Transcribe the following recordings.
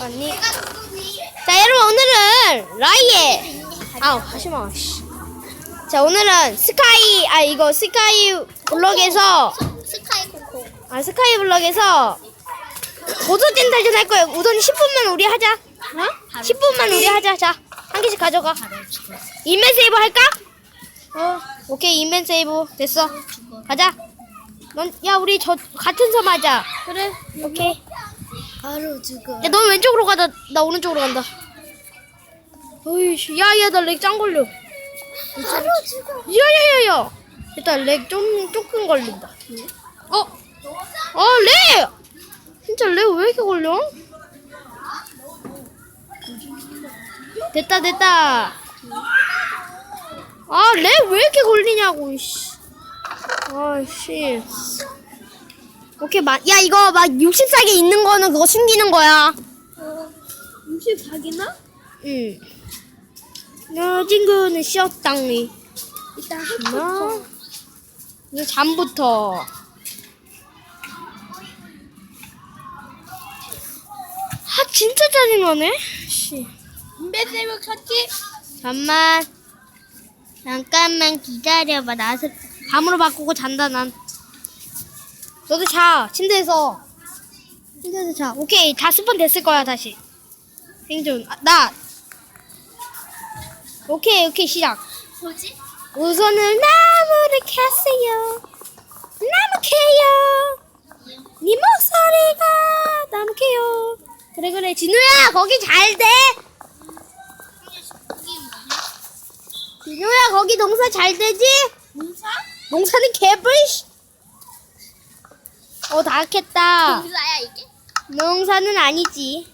아니. 자, 여러분 오늘은 라이의 아우 하지마. 씨. 자, 오늘은 스카이 아 이거 스카이 블럭에서 스카이 코코. 아 스카이 블럭에서 고소진 탈전 할 거예요. 우선 10분만 우리 하자. 어? 10분만 우리 하자. 자, 한 개씩 가져가. 인맨 세이브 할까? 어, 오케이 인맨 세이브 됐어. 가자. 넌, 야 우리 저 같은 섬 하자. 그래. 오케이. 바로 죽어. 야, 넌 왼쪽으로 가다. 나 오른쪽으로 간다. 어이씨, 야, 야, 나 렉 짱 걸려. 바로 죽어. 야, 야, 야, 야. 일단 렉 좀 조금 걸린다. 어? 어, 렉! 진짜 렉 왜 이렇게 걸려? 됐다, 됐다. 아, 렉 왜 이렇게 걸리냐고, 씨. 아, 씨. 오케이, 마, 야, 이거 막 64개 있는 거는 그거 숨기는 거야. 64개나? 응. 야, 친구는 쉬었당니. 일단 나 이제 잠부터. 아, 진짜 짜증나네? 씨. 인베세이브 켰지? 잠만. 잠깐만 기다려봐. 나서 밤으로 바꾸고 잔다, 난. 너도 자, 침대에서. 침대에서 자. 오케이, 다 스폰 됐을 거야, 다시. 생존. 아, 나. 오케이, 오케이, 시작. 뭐지? 우선은 나무를 캤어요. 나무 캐요. 네 목소리가 나무 캐요. 그래 그래 진우야 거기 잘 돼. 진우야 거기 농사 잘 되지? 문사? 농사는 개불. 어다 캤다. 문사야 이게? 농사는 아니지.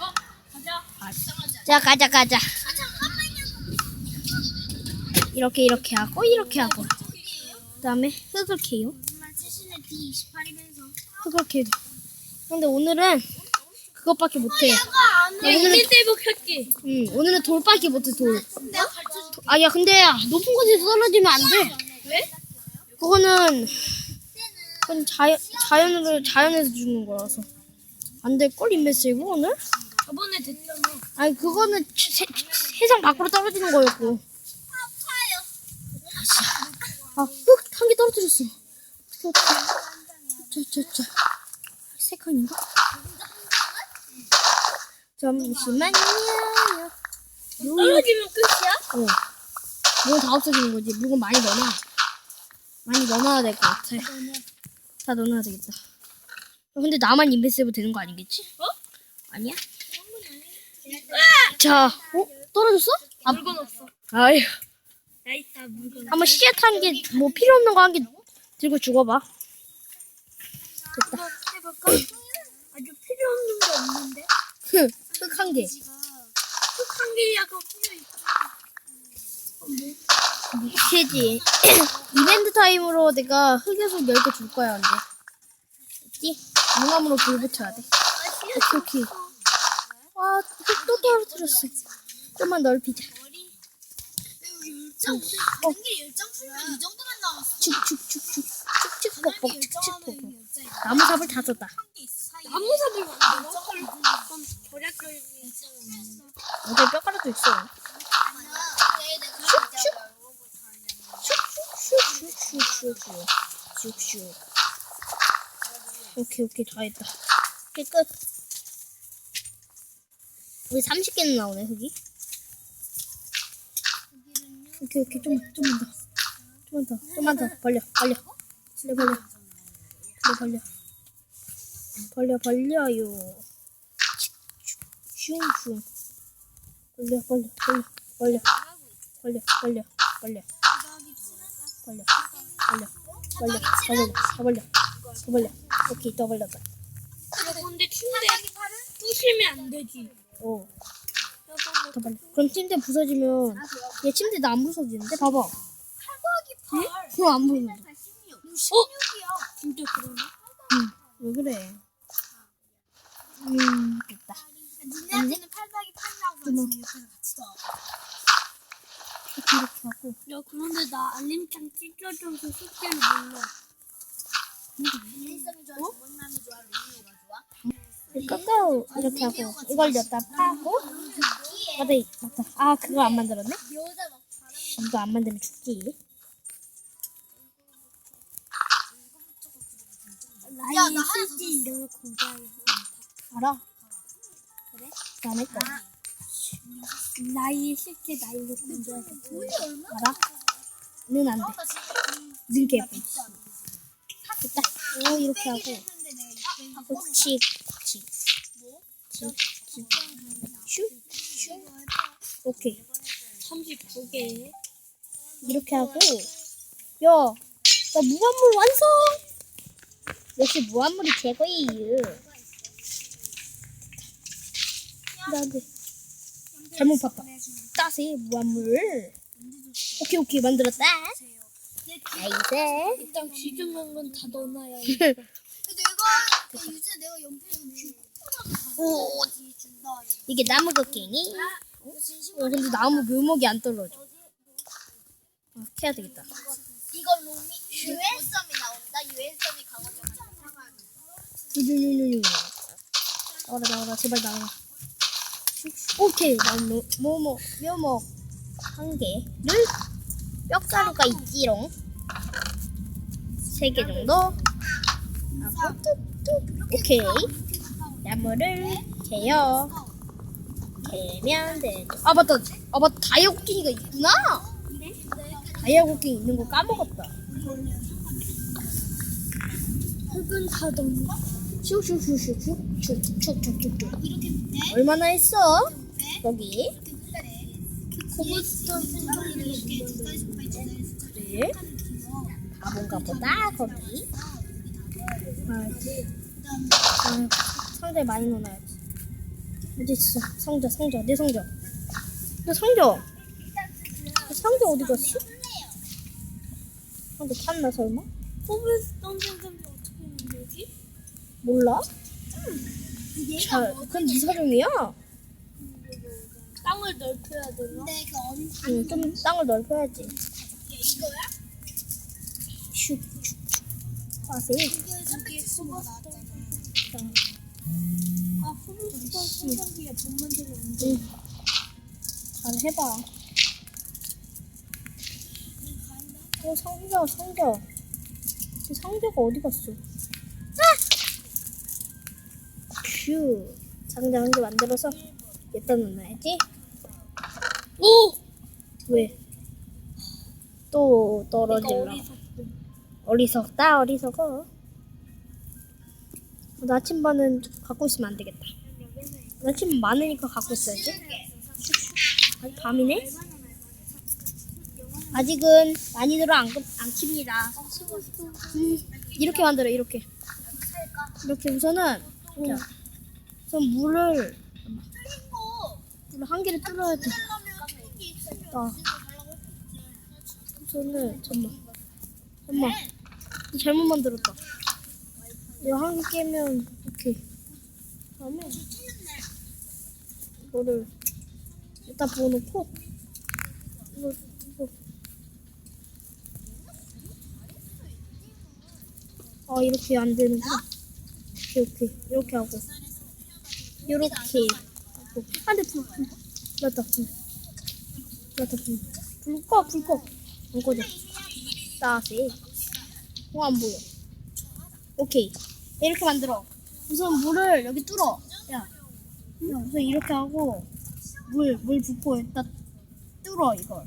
어? 가자. 이상하지 자 가자 가자. 아 잠깐만요. 이렇게 이렇게 하고 이렇게 하고. 그 다음에 흙을 캐요. 정말 최신의 D28이면서. 흙을 캐도. 근데 오늘은 그것밖에 못해. 안 돼. 인베세이브 켰지? 응, 오늘은 돌밖에 못해, 돌. 내가 가르쳐줄게. 아, 야, 근데 야, 높은 곳에서 떨어지면 안 돼. 왜? 그거는, 그건 자연, 자연으로, 자연에서 주는 거라서. 안 될걸, 인메세이브, 오늘? 저번에 됐잖아. 아니, 그거는 치- 세, 세상 밖으로 떨어지는 거였고. 아, 흙, 한개 떨어뜨렸어. 저, 저, 저. 세 칸인가? 잠시만요. 떨어지면 끝이야? 어. 물건 다 없어지는 거지. 물건 많이 넣어놔. 많이 넣어놔야 될 것 같아. 다 넣어놔야 되겠다. 어, 근데 나만 인베세이브 되는 거 아니겠지? 어? 아니야? 자, 어? 떨어졌어? 아, 물건 없어. 아휴. 나 물건. 한번 씨앗 한 개, 뭐 필요 없는 거 한 개 들고 죽어봐. 해볼까? 아주 필요 없는 게 없는데. 흙 한 개. 흙한 개야가 필요 있어. 무시지. 이벤트 타임으로 내가 흙에서 10개 줄 거야, 근데. 알지? 용암으로 불 붙여야 돼. 오케이, 오케이. 와, 흙또 떨어뜨렸어. 좀만 넓히자. 열장 어. 이게 열장 풀면 이 정도만 나왔어. 축축축축. 축축 뻑뻑, 축축 뻑뻑. 나무 삽을 다 썼다. 나무삽을 열장을 그럼 절약을 어제 뼈가루도 있어. 슉슉슉슉슉슉슉. 슉슉. 오케이, 오케이, 다 했다. 오케이, 끝. 우리 30개는 나오네, 흙이. 오케이, 오케이, 좀, 좀만 더. 좀만 더, 좀만 더. 벌려, 벌려. 벌려, 벌려. 벌려, 벌려. 벌려, 벌려요. 슝슝. 벌려, 벌려, 벌려, 벌려. 벌려, 벌려, 벌려. 벌려, 벌려, 벌려, 더 벌려, 더 벌려, 더 벌려. 오케이, 더 벌렸다. 근데 침대 부시면 안 되지. 오, 더 벌려. 그럼 침대 부서지면 얘 침대 나 안 부서지는데? 봐봐. 응? 그거 안 부서져. 어? 진짜 그러네. 응, 왜 그래? 음, 됐다. 니네한테는 800이 판다고 어머. 옆에서 같이 더. 이렇게 이렇게 하고. 야 그런데 나 알림창 찢어져서 숙제를 몰라. 어? 좋아? 꺾어 이렇게 하고 이걸 여기다 파고 이- 맞다. 아 그거 안 만들었네? 이거 안 만들면 죽지. 야, 나 실제 이름을. 알아? 그래? 안할 거야 나의 실제 나이를 공개하겠어. 알아 는 안돼 는 개뿔 됐다 오 이렇게 하고 하고 칙 칙, 칙, 칙. 슈, 슈. 오케이 39개. 이렇게 하고 야, 나 무한물 완성! 역시 무한물이 최고예요. 나한테 잘못 봤다. 따세 무한물. 오케이 오케이 만들었다. 나이스. 일단 귀중한 건 다 넣어놔야 근데 이거 그 유진 내가 연필 오, 준다. 이게 나무 곡괭이. 어, 근데 나무 묘목이 안 떨어져. 아, 캐야 되겠다. 이거 롬이 유엔섬이 나온다. 유엔섬이 강원도 유유유유. 나와라 나와라 제발 나와라. 오케이 나무 묘목 묘목 한 개를 뼈가루가 있지롱. 세 개 정도. 하고 뚝뚝. 오케이. 나무를 개요. 개면 되죠. 아 맞다. 아 맞다. 다이아 곡괭이가 있구나. 다이아 곡괭이 있는 거 까먹었다. 흙은 다 넣나? 슉슉슉슉슉슉슉슉슉 이렇게 돼? 얼마나 했어? 거기 코브스톤 생각이 이렇게 두 가지 빨리 지나서 그래 바본가 보다 거기 아, 아 상자에 많이 넣어놔야지 어디 있어 상자 상자 내 상자 내 상자 내 상자 어디 갔어? 상자 탔나 설마? 어떻게 만들지? 몰라? 자, 그건 네 사정이야 땅을 넓혀야 되나? 그 언, 응, 좀 땅을 넓혀야지 이거야? 슉슉슉 아세 이거 370원 나왔잖아. 아 코블스톤 생성기에 못 만들면. 응. 잘 해봐. 어, 상자, 상자. 이 상자가 어디 갔어? 아! 큐. 상자 한 개 만들어서 여기다 넣어놔야지. 오! 왜? 또 떨어질라. 어리석다, 어리석어. 나침반은 갖고 있으면 안 되겠다. 나침반 많으니까 갖고 있어야지. 아직 밤이네? 아직은 많이들어 안, 끄- 안 킵니다. 음, 이렇게 만들어, 이렇게. 이렇게 우선은, 자, 우선 물을, 물을 한 개를 뚫어야 돼. 아, 우선은, 잠만. 잠만. 잘못 만들었다. 이거 한 개 깨면, 이렇게. 다음에, 이거를, 여기다 부어놓고, 이거, 이거. 아, 이렇게 안 되는구나. 오케이, 오케이. 이렇게 하고. 이렇게 하고. 안 돼, 불, 불. 맞다, 불. 맞다, 불. 불 꺼, 불 꺼. 안 꺼져. 따세. 어, 안 보여. 오케이. 이렇게 만들어. 우선 물을 여기 뚫어. 야. 야, 우선 이렇게 하고, 물, 물 붓고 여기다 뚫어, 이걸.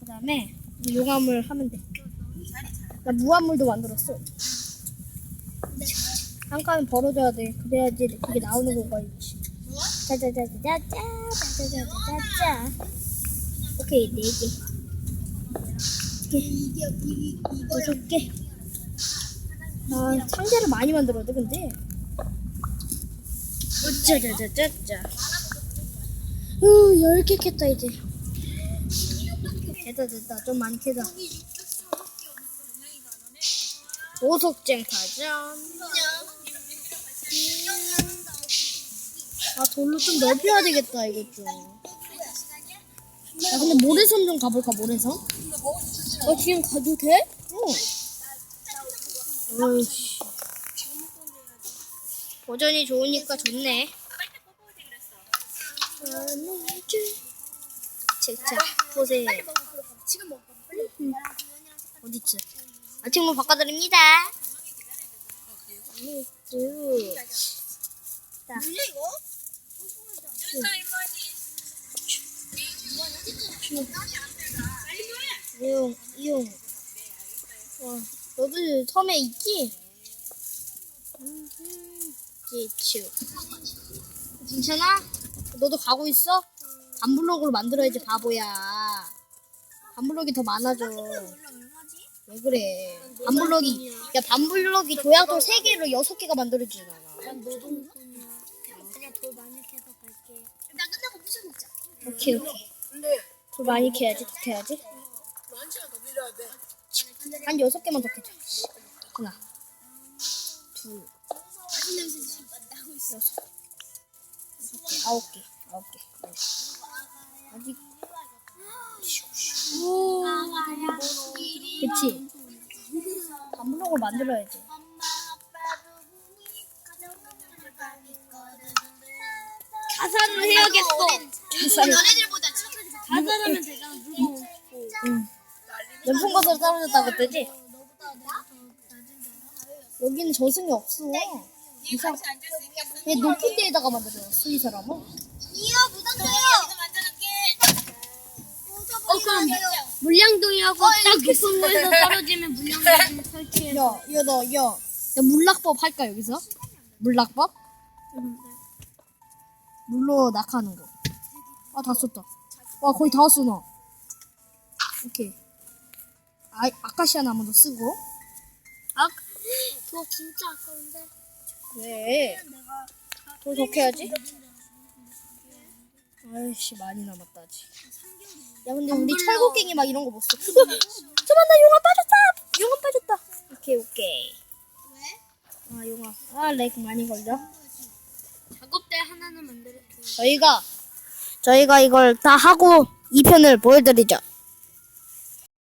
그 다음에, 용암을 하면 돼. 나 무한물도 만들었어. 한 칸은 벌어줘야 돼. 그래야지 그게 나오는 거가 있지. 짜자자자자자, 짜자자자자. 오케이, 네 개. 이게 이 이거 여섯 개. 아, 상자를 많이 만들어야 돼, 근데. 짜자자자자. 우, 열개 캤다, 이제. 됐다, 됐다. 좀 많이 캐다. 보석쟁 타전. 아, 돌로 좀 넓혀야 되겠다, 이것 좀. 야, 근데 모래섬 좀 가볼까, 모래섬? 어 지금 가도 돼? 어. 어이씨. 버전이 좋으니까 좋네. 자, 보세요. 지금 먹어. 어딨지? 아침으로 바꿔드립니다. 자, 뭐냐 이거? 이용, 이용. 와, 너도 섬에 있지? 지추. 괜찮아? 너도 가고 있어? 반블록으로 만들어야지, 바보야. 반블록이 더 많아져. 왜 그래? 반블록이, 야, 반블록이 조약돌 3개로 6개가 만들어지잖아. 난. 그냥 돌 많이 캐서 갈게. 나 끝나고 무슨 먹자. 오케이, 오케이. 돌 많이 캐야지, 더 캐야지. 한 6개만 더 캐자. 하나, 둘, 맛있는 냄새 나고 있어. 여섯, 여섯 개, 아홉 개, 아홉 개. 네. 아직 오, 그치? 반블록을 만들어야지. 가사를 해야겠어. 착하지. 가사라면 제가 무거워. 응. 연풍 가서 떨어졌다 그때지? 여기는 저승이 없어. 이상. 얘 높은 데에다가 만들어놨어 이 사람은. 이어 무당돼요. 어 그럼 물량동이하고 딱 높은 곳에서 떨어지면 물량동 설치해. 야, 야, 너, 야, 야, 물락법 할까, 여기서? 물락법? 물로 낙하는 거. 아, 다 썼다. 와, 거의 다 왔어, 나. 오케이. 아, 아카시아 나무도 쓰고. 아 그거 진짜 아까운데. 왜? 더 적해야지. 아이씨, 많이 남았다, 아직. 야, 근데 우리 철곡갱이 막 이런 거 못 써. 어, 잠깐만, 나 용암 빠졌다! 용암 빠졌다! 오케이, 오케이. 왜? 아, 용암. 아, 렉 많이 걸려. 작업대 하나는 만들어줘. 저희가 저희가 이걸 다 하고 2편을 보여드리죠.